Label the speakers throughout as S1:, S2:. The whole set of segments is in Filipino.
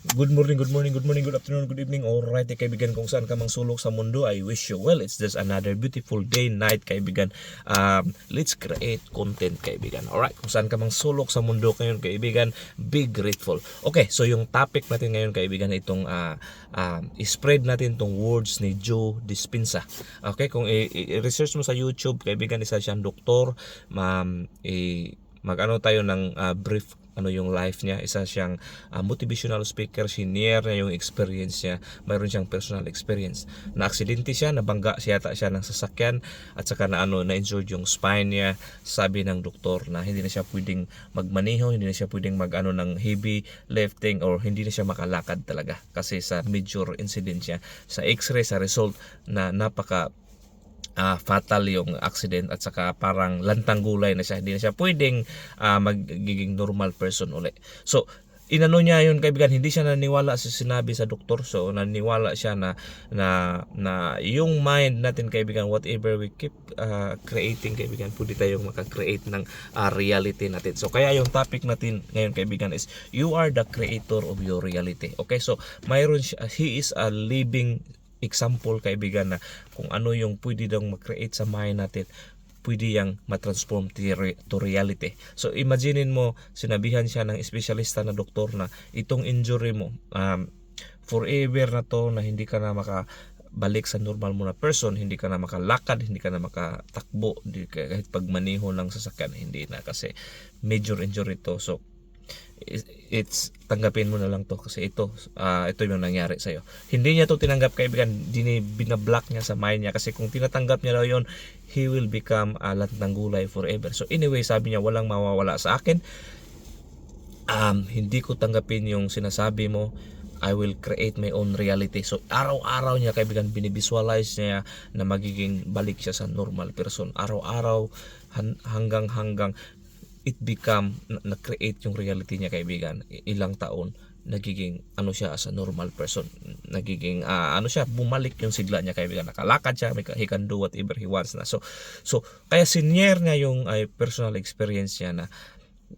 S1: Good morning, good morning, good morning, good afternoon, good evening. Alright, eh, kaibigan, kung saan ka mang sulok sa mundo, I wish you well. It's just another beautiful day, night, kaibigan. Um, let's create content, kaibigan. Alright, kung saan ka mang sulok sa mundo ngayon, kaibigan, be grateful. Okay, so yung topic natin ngayon, kaibigan, itong uh, uh, spread natin itong words ni Joe Dispenza. Okay, kung i-research mo sa YouTube, kaibigan, isa siyang doktor, ma'am, i- mag-ano tayo ng uh, brief ano yung life niya. Isa siyang uh, motivational speaker senior niya yung experience niya. Mayroon siyang personal experience. Na aksidente siya nabangga siya yata siya ng sasakyan at saka na ano na injured yung spine niya. Sabi ng doktor na hindi na siya pwedeng magmaneho hindi na siya pwedeng mag ano ng heavy lifting or hindi na siya makalakad talaga kasi sa major incident siya sa x-ray sa result na napaka ah, fatal yung accident at saka parang lantang gulay na siya. Hindi na siya pwedeng ah, magiging normal person uli. So, inano niya yun kaibigan, hindi siya naniwala sa sinabi sa doktor. So, naniwala siya na na na yung mind natin kaibigan, whatever we keep ah, creating kaibigan, pwede tayong makakreate ng ah, reality natin. So, kaya yung topic natin ngayon kaibigan is you are the creator of your reality. Okay? So, mayroon siya, he is a living example kaibigan na kung ano yung pwede daw mag-create sa mind natin pwede yang matransform to re- to reality. So imaginein mo sinabihan siya ng espesyalista na doktor na itong injury mo um, forever na to na hindi ka na maka balik sa normal mo na person, hindi ka na makalakad, hindi ka na makatakbo, hindi ka, kahit pagmaniho ng sasakyan, hindi na kasi major injury to. So, it's tanggapin mo na lang to kasi ito ah, ito yung nangyari sa iyo. Hindi niya to tinanggap kaibigan, dini binablock niya sa mind niya kasi kung tinatanggap niya daw yon, he will become a lantang gulay forever. So anyway, sabi niya walang mawawala sa akin. Um, hindi ko tanggapin yung sinasabi mo. I will create my own reality. So, araw-araw niya, kaibigan, binivisualize niya na magiging balik siya sa normal person. Araw-araw, han- hanggang-hanggang it become, na- na-create yung reality niya, kaibigan. Ilang taon, nagiging ano siya as a normal person nagiging ah, ano siya bumalik yung sigla niya kaibigan nakalakad siya he can do whatever he wants na so so kaya senior niya yung ay, personal experience niya na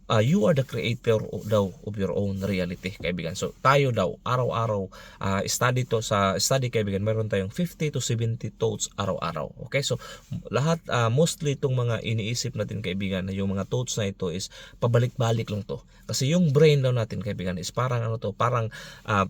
S1: uh, you are the creator daw of your own reality kaibigan. So tayo daw araw-araw uh, study to sa study kaibigan meron tayong 50 to 70 thoughts araw-araw okay? So lahat uh, mostly itong mga iniisip natin kaibigan na yung mga thoughts na ito is pabalik-balik lang to. Kasi yung brain daw natin kaibigan is parang ano to parang uh,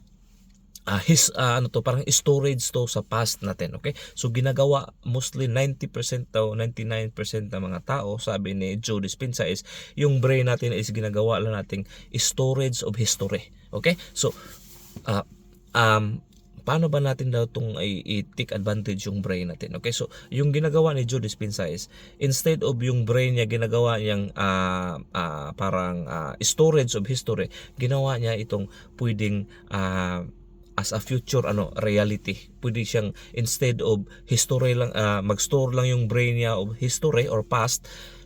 S1: ah his ah, ano to parang storage to sa past natin okay? So ginagawa mostly 90% daw 99% ng mga tao sabi ni Joe Dispenza is yung brain natin is ginagawa lang nating storage of history okay? So ah, um paano ba natin daw itong i-take advantage yung brain natin okay? So yung ginagawa ni Joe Dispenza is instead of yung brain niya ginagawa niyang ah, ah, parang ah, storage of history ginawa niya itong pwedeng ah, as a future ano reality. Pwede siyang instead of history lang ah, mag-store lang yung brain niya of history or past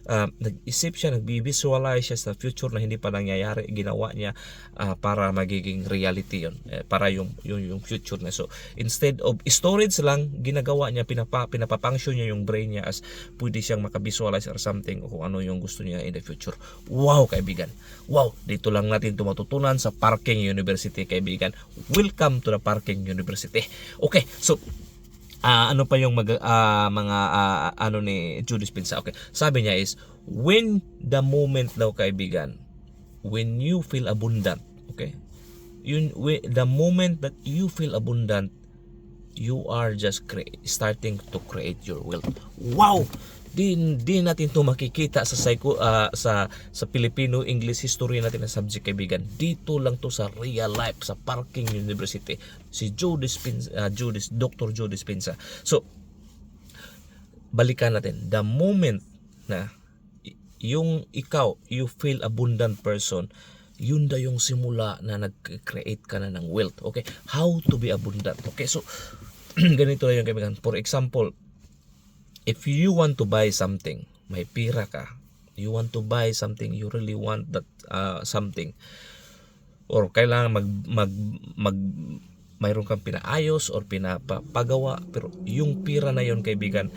S1: ah, nag-isip siya nag-visualize siya sa future na hindi pa nangyayari ginawa niya ah, para magiging reality yon eh, para yung, yung yung future na so instead of storage lang ginagawa niya pinapa pinapapunction niya yung brain niya as pwede siyang makavisualize or something o kung ano yung gusto niya in the future. Wow kaibigan! Wow dito lang natin ito matutunan sa Parking University kaibigan. Welcome to the Parking University. Okay so Ah, ano pa yung mag, ah, mga ah, ano ni Judas Pinsa. Okay. Sabi niya is when the moment daw kaibigan when you feel abundant, okay? Yun the moment that you feel abundant you are just starting to create your wealth. Wow! Di, di natin to makikita sa psycho, ah, sa sa Filipino English history natin na subject kaibigan. Dito lang to sa real life sa Parking University. Si Joe Dispenza, ah, Joe Dr. Joe Dispenza. So balikan natin the moment na yung ikaw you feel abundant person yun da yung simula na nag-create ka na ng wealth okay how to be abundant okay so ganito lang yung kaibigan for example if you want to buy something may pira ka you want to buy something you really want that uh, something or kailangan mag mag mag mayroon kang pinaayos or pinapagawa pero yung pira na yon kaibigan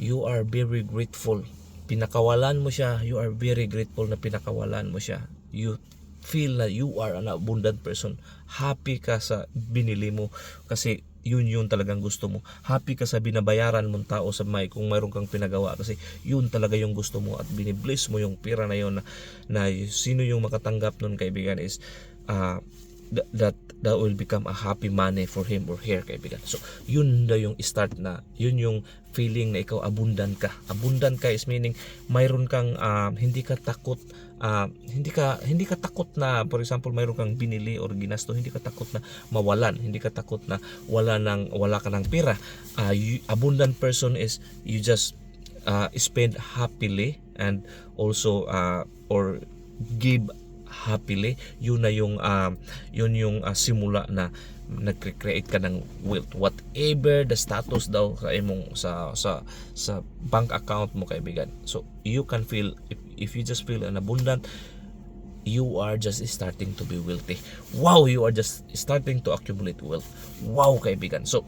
S1: you are very grateful. Pinakawalan mo siya you are very grateful na pinakawalan mo siya. You feel na you are an abundant person. Happy ka sa binili mo. Kasi yun yun talagang gusto mo. Happy ka sa binabayaran mong tao sa may kung mayroon kang pinagawa kasi yun talaga yung gusto mo at binibless mo yung pera na yun na, na sino yung makatanggap nun kaibigan is uh, that, that will become a happy money for him or her kaibigan. So, yun na yung start na, yun yung feeling na ikaw abundant ka. Abundant ka is meaning mayroon kang um, hindi ka takot uh, hindi ka hindi ka takot na for example mayroon kang binili or ginasto hindi ka takot na mawalan hindi ka takot na wala nang wala ka ng pera uh, you, abundant person is you just uh, spend happily and also uh, or give happily yun na yung um, yun yung uh, simula na nagcreate ka ng wealth. Whatever the status daw sa imong sa sa sa bank account mo kaibigan. So you can feel if, if you just feel an abundant you are just starting to be wealthy. Wow you are just starting to accumulate wealth. Wow kaibigan. So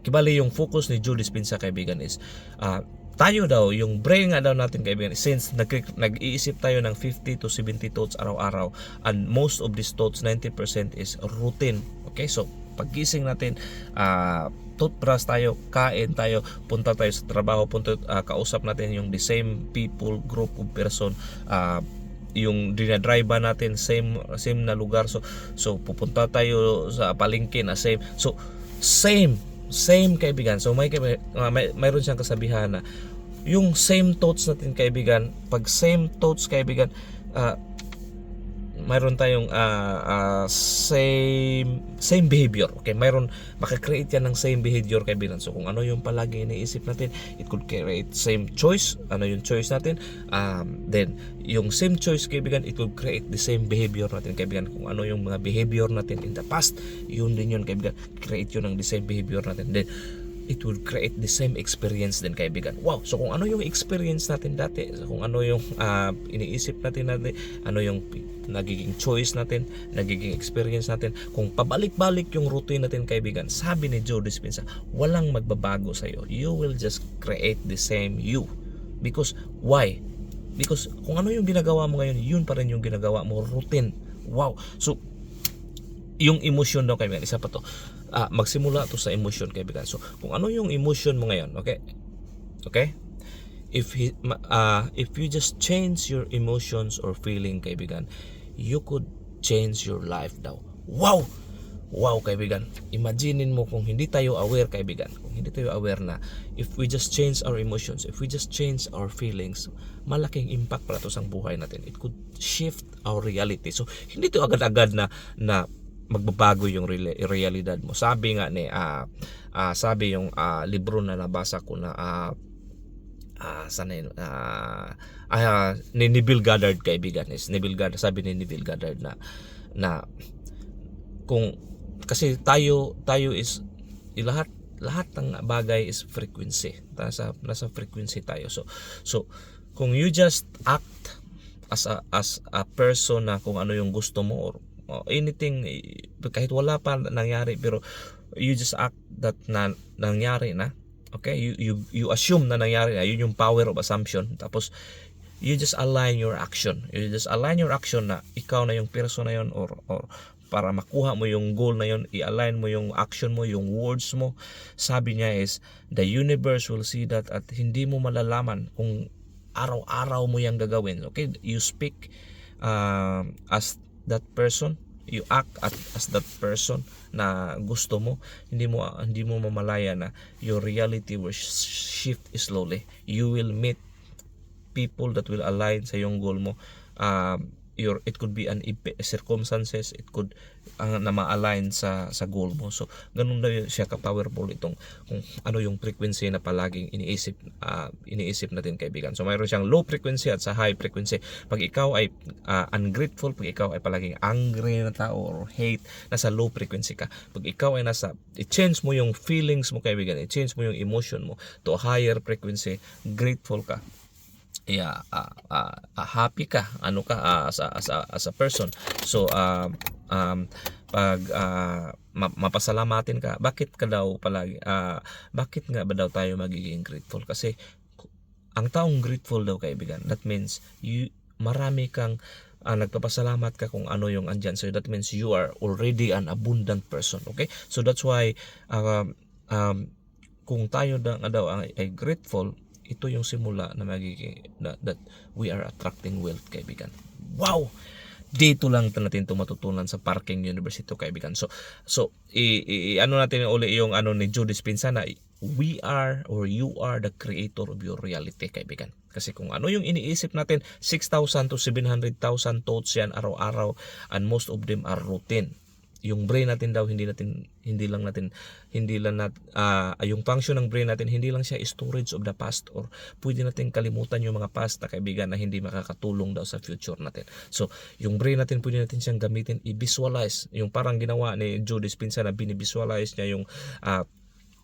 S1: kibali yung focus ni Julie Dispenza kaibigan is uh, tayo daw, yung brain nga daw natin kaibigan, since nag, nag-iisip tayo ng 50 to 70 thoughts araw-araw, and most of these thoughts, 90% is routine. Okay, so paggising natin, uh, toothbrush tayo, kain tayo, punta tayo sa trabaho, punta, uh, kausap natin yung the same people, group of person, uh, yung dinadrive natin same same na lugar. So so pupunta tayo sa palengke na same. So same same kaibigan. So may, uh, may mayroon siyang kasabihan na yung same thoughts natin kaibigan pag same thoughts kaibigan uh, mayroon tayong uh, uh, same same behavior. Okay mayroon makakreate yan ng same behavior kaibigan so kung ano yung palagi iniisip natin it could create same choice. Ano yung choice natin? Um, then yung same choice kaibigan it will create the same behavior natin kaibigan. Kung ano yung mga behavior natin in the past yun din yun kaibigan. Create yun ng the same behavior natin. Then it will create the same experience din kaibigan. Wow! So kung ano yung experience natin dati, kung ano yung uh, iniisip natin natin, ano yung nagiging choice natin, nagiging experience natin, kung pabalik-balik yung routine natin kaibigan, sabi ni Joe Dispenza, walang magbabago sa iyo. You will just create the same you. Because why? Because kung ano yung ginagawa mo ngayon, yun pa rin yung ginagawa mo, routine. Wow! So yung emotion daw kaibigan, isa pa to ah, magsimula to sa emotion kaibigan. So, kung ano yung emotion mo ngayon, okay? Okay? If he, uh, if you just change your emotions or feeling kaibigan, you could change your life daw. Wow! Wow kaibigan, imaginein mo kung hindi tayo aware kaibigan, kung hindi tayo aware na if we just change our emotions, if we just change our feelings, malaking impact para to sa buhay natin. It could shift our reality. So hindi to agad-agad na na magbabago yung realidad mo. Sabi nga ni uh, uh, sabi yung uh, libro na nabasa ko na uh, uh, sana yun, uh, uh, ni Neville Goddard kaibigan is Neville Goddard sabi ni Neville Goddard na na kung kasi tayo tayo is lahat lahat ng bagay is frequency. Nasa nasa frequency tayo. So so kung you just act as a as a person na kung ano yung gusto mo or anything kahit wala pa nangyari pero you just act that na nangyari na okay you you you assume na nangyari na yun yung power of assumption. Tapos you just align your action. You just align your action na ikaw na yung person na yun or or para makuha mo yung goal na yun i-align mo yung action mo yung words mo. Sabi niya is the universe will see that at hindi mo malalaman kung araw-araw mo yung gagawin. Okay you speak uh, as that person you act at, as that person na gusto mo hindi mo hindi mo mamalaya na your reality will shift slowly. You will meet people that will align sa yung goal mo. Uh, your it could be an circumstances it could uh, na ma-align sa sa goal mo. So ganun daw siya ka powerful itong kung ano yung frequency na palaging iniisip uh, iniisip natin kaibigan. So mayroon siyang low frequency at sa high frequency. Pag ikaw ay uh, ungrateful pag ikaw ay palaging angry na tao or hate nasa low frequency ka. Pag ikaw ay nasa i-change mo yung feelings mo kaibigan i-change mo yung emotion mo to a higher frequency grateful ka yeah, uh, uh, uh, happy ka ano ka uh, as, a, as, a, as a person. So uh, um, pag uh, mapasalamatin ka bakit ka daw palagi uh, bakit nga ba daw tayo magiging grateful? Kasi ang taong grateful daw kaibigan that means you marami kang ah, nagpapasalamat ka kung ano yung andyan so that means you are already an abundant person okay? So that's why um, um, kung tayo na daw ay, ay grateful ito yung simula na magiging na, that we are attracting wealth kaibigan wow dito lang natin ito sa Parking University kaibigan. So so i, i- ano natin uli yung ano ni Joe Dispenza na we are or you are the creator of your reality kaibigan. Kasi kung ano yung iniisip natin 6,000 to 700,000 thoughts yan araw-araw and most of them are routine yung brain natin daw hindi natin hindi lang natin hindi lang nat ah, yung function ng brain natin hindi lang siya storage of the past or pwede natin kalimutan yung mga past na kaibigan na hindi makakatulong daw sa future natin. So, yung brain natin pwede natin siyang gamitin i-visualize. Yung parang ginawa ni Joe Dispenza na binivisualize niya yung ah,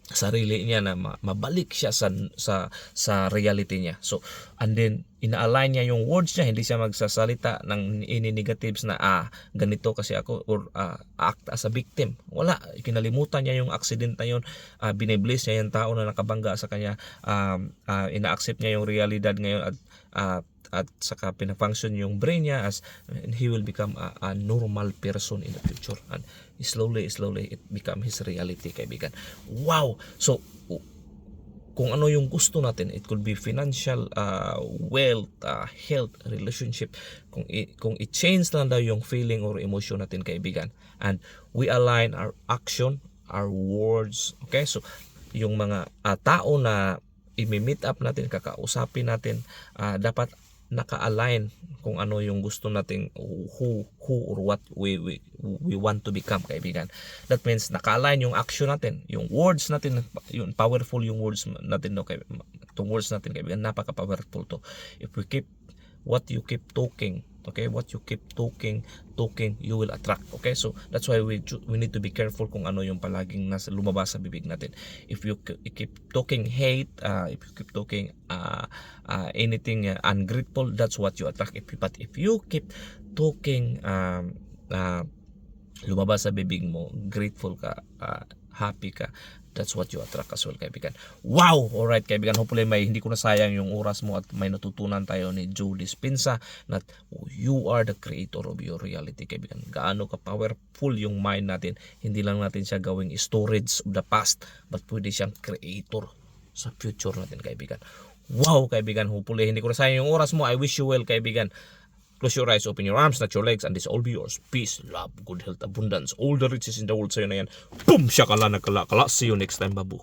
S1: sarili niya na ma- mabalik siya sa sa sa reality niya. So and then ina-align niya yung words niya, hindi siya magsasalita ng ini negatives na ah ganito kasi ako or ah, act as a victim. Wala, kinalimutan niya yung accident na yun. Ah, binibliss niya yung tao na nakabangga sa kanya. Um, ah, ina-accept niya yung realidad ngayon at ah, at saka pinafunction yung brain niya as and he will become a, a normal person in the future. And slowly slowly it become his reality kaibigan. Wow! So kung ano yung gusto natin it could be financial uh, wealth uh, health relationship. Kung i- kung i-change lang daw yung feeling or emotion natin kaibigan. And we align our action our words okay? So yung mga ah, tao na i-meet up natin kakausapin natin ah, dapat naka-align kung ano yung gusto nating who who or what we we, we want to become kaibigan. That means naka-align yung action natin yung words natin yung powerful yung words natin no itong words natin kaibigan napaka powerful to. If we keep what you keep talking okay? What you keep talking talking you will attract okay? So that's why we we need to be careful kung ano yung palaging nasa lumabas sa bibig natin. If you keep talking hate uh, if you keep talking uh, uh, anything uh, ungrateful that's what you attract. If but if you keep talking um, uh, lumabas sa bibig mo grateful ka uh, happy ka that's what you attract as well kaibigan. Wow! Alright kaibigan hopefully may hindi ko na sayang yung oras mo at may natutunan tayo ni Joe Dispenza na you are the creator of your reality kaibigan. Gaano ka powerful yung mind natin. Hindi lang natin siya gawing storage of the past but pwede siyang creator sa future natin kaibigan. Wow kaibigan hopefully hindi ko na sayang yung oras mo. I wish you well kaibigan Close your eyes, open your arms, not your legs, and this all be yours. Peace, love, good health, abundance, all the riches in the world sa'yo na yan. Boom! Siya kala, nagkala, kala. See you next time, babu.